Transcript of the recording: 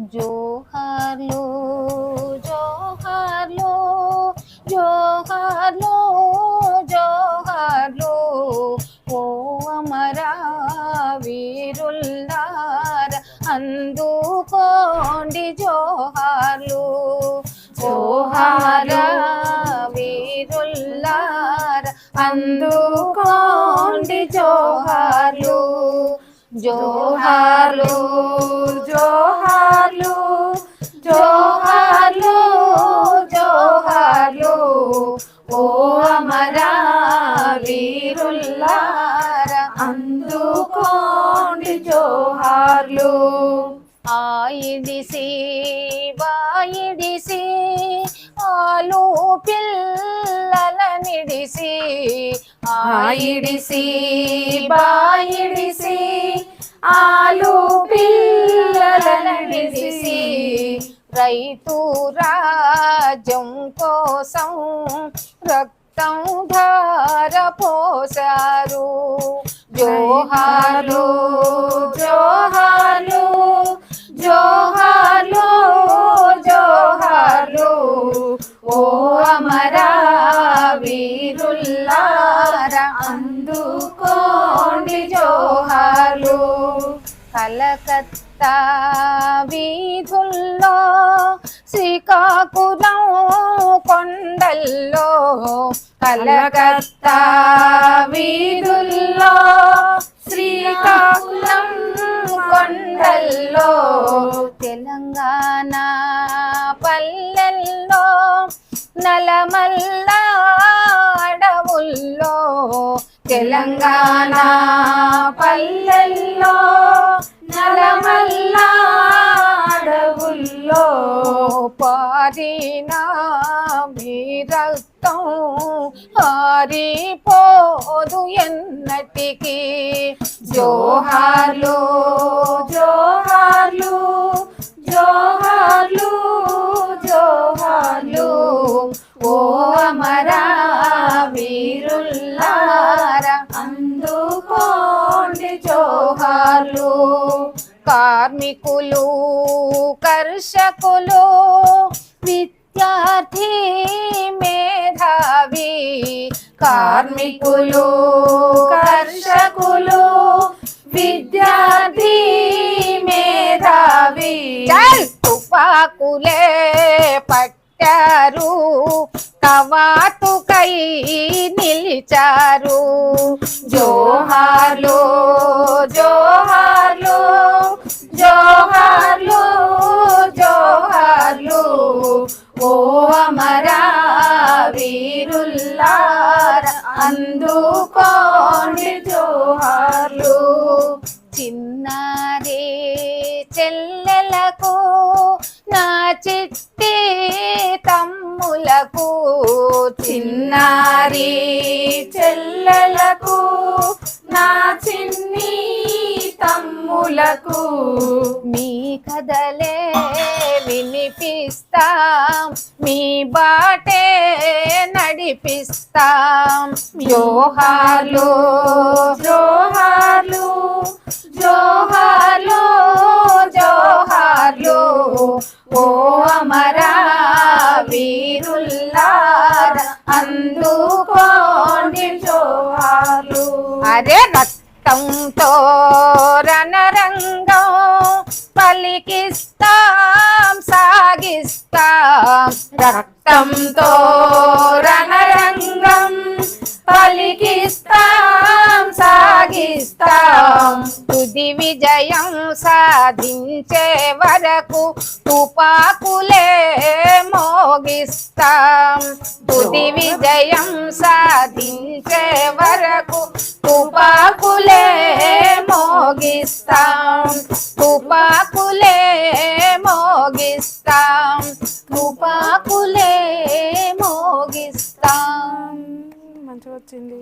జోహార్లు జోహార్లు జోహార్లు జోహార్లు. ఓ అమరా వీరుల్లార అందుకోండి జోహార్లు. జోహార వీరుల్లార అందుకోండి జోహార్లు. జోహార్లు జోహార్లు జోహార్లు జోహార్లు. ఓ అమరా వీరుల్లార అందుకోండి జోహార్లు. ఆయిడిసి వాయిడిసి ఆలు పిల్లల నిడిసి ఆయిడిసి బాయిడిసి ఆలు పిల్లలనిసి రైతు రాజ్యం కోసం రక్తం ధార పోసారు జోహాలు జోహాలు జోహాలు జోహాలు ఓ అమరా అందుకోండి జోహార్లు. కలకత్తా వీధుల్లో శ్రీకాకుళం కొండల్లో. కలకత్తా వీధుల్లో శ్రీకాకుళం కొండల్లో. తెలంగాణ పల్లెల్లో నలమల్లా తెలంగాణ పల్లెల్లో నలమల్ల అడవుల్లో పారిన మీ రక్తం ఆరిపోదు ఎన్నటికీ. జోహార్లో జోహార్లు వీరుల్లార అందుకోండి జోహార్లు కార్మికులు కర్షకులు విద్యార్థి మేధావి కార్మికులు కర్షకులు విద్యార్థి మేధావి. తుపాకులే పట్టారు కవాతుకై నిలిచారు. జోహార్లు జోహార్లు జోహార్లు జోహార్లు. ఓ అమరా వీరుల్లార అందుకోండి జోహార్లు. చిన్నారే చెల్లెలకు నా చిట్టి తమ్ములకు నారీ చెల్లెలకు నా చిన్ని తమ్ములకు. మీ కథలే వినిపిస్తాం మీ బాటే నడిపిస్తాం. జోహాలు జోహాలు జోహాలో అరే రక్తంతో రణరంగం పలికిస్తాం సాగిస్తాం. రక్తంతో రణరంగం పలికిస్తాం సాగిస్తాం. తుది విజయం సాధించే వరకు తుపాకులే మోగిస్తాం. తుది విజయం సాధించే వరకు తుపాకులే మోగిస్తాం. తుపాకులే మోగిస్తాం. తుపాకులే మోగిస్తాం. మంచిగా వచ్చింది.